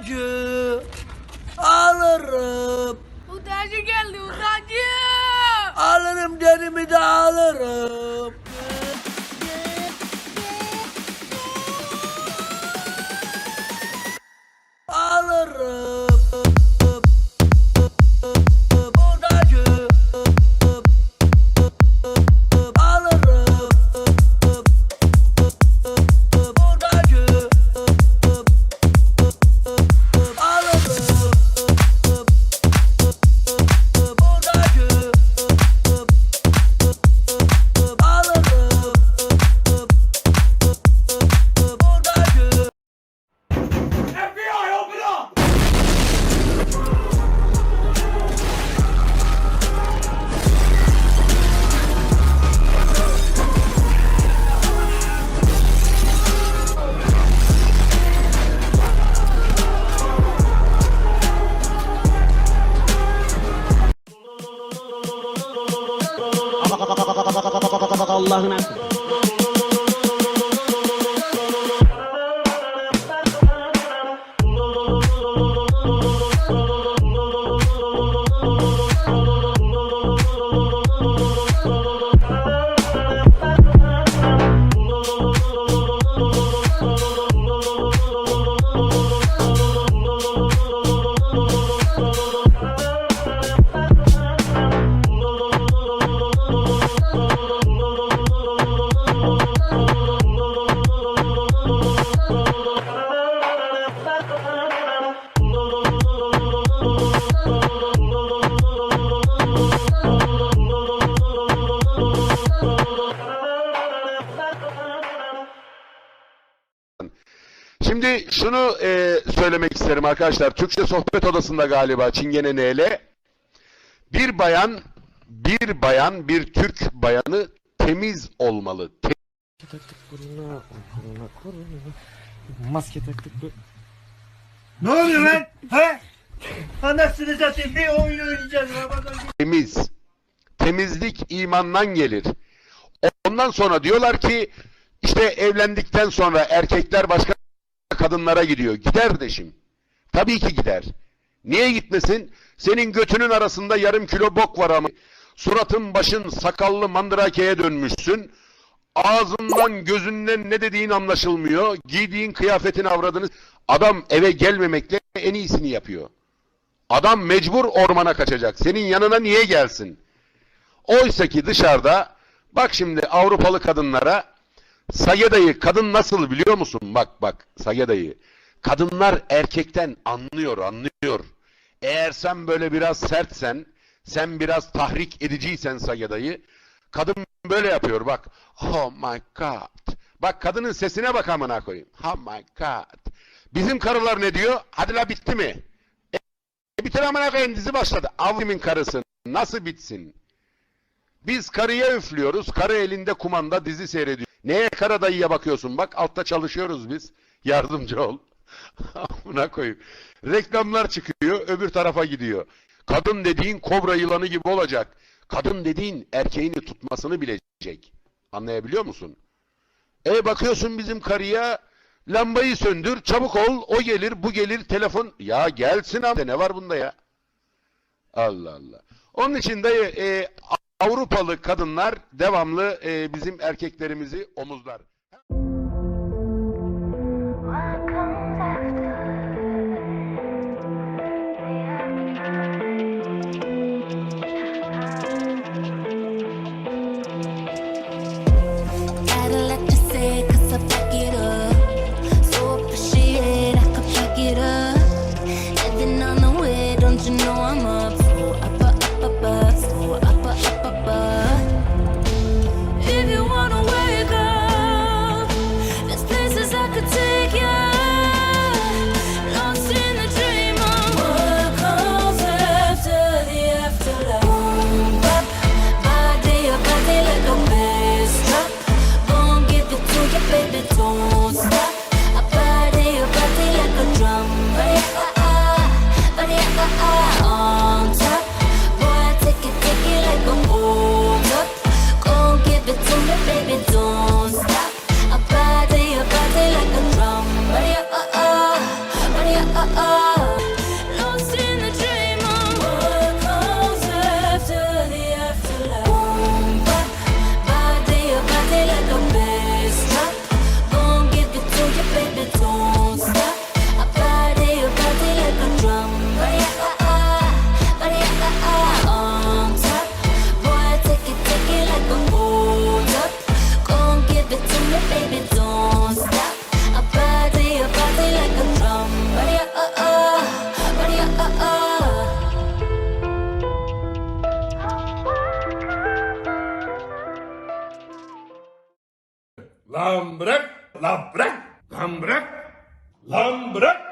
Udacı alırım. Udacı geldi udacı. Alırım derimi Allah'ın emri. Şunu e, söylemek isterim arkadaşlar. Türkçe sohbet odasında galiba Çingene N'yle. Bir bayan, bir bayan, bir Türk bayanı temiz olmalı. Te-. Maske taktık bu. Ne oluyor lan? He? Anasını satayım bir oyun oynayacağız temiz. Temizlik imandan gelir. Ondan sonra diyorlar ki işte evlendikten sonra erkekler başka kadınlara gidiyor. Gider deşim. Tabii ki gider. Niye gitmesin? Senin götünün arasında yarım kilo bok var ama suratın başın sakallı mandrakeye dönmüşsün. Ağzından gözünden ne dediğin anlaşılmıyor. Giydiğin kıyafetin avradını adam eve gelmemekle en iyisini yapıyor. Adam mecbur ormana kaçacak. Senin yanına niye gelsin? Oysa ki dışarıda bak şimdi Avrupalı kadınlara Sayeda'yı kadın nasıl biliyor musun? Bak bak Sayeda'yı. Kadınlar erkekten anlıyor anlıyor. Eğer sen böyle biraz sertsen, sen biraz tahrik ediciysen Sayeda'yı, kadın böyle yapıyor bak. Oh my god. Bak kadının sesine bak amına koyayım. Oh my god. Bizim karılar ne diyor? Hadi la bitti mi? E, bitir amına koyayım dizi başladı. Avlimin karısı nasıl bitsin? Biz karıya üflüyoruz. Karı elinde kumanda dizi seyrediyor. Neye kara dayıya bakıyorsun? Bak altta çalışıyoruz biz. Yardımcı ol. Buna koyayım. Reklamlar çıkıyor, öbür tarafa gidiyor. Kadın dediğin kobra yılanı gibi olacak. Kadın dediğin erkeğini tutmasını bilecek. Anlayabiliyor musun? E bakıyorsun bizim karıya lambayı söndür, çabuk ol, o gelir, bu gelir, telefon. Ya gelsin abi ne var bunda ya? Allah Allah. Onun için de e, Avrupalı kadınlar devamlı e, bizim erkeklerimizi omuzlar. I Lan bırak! Lan bırak! Lan bırak! Lan bırak!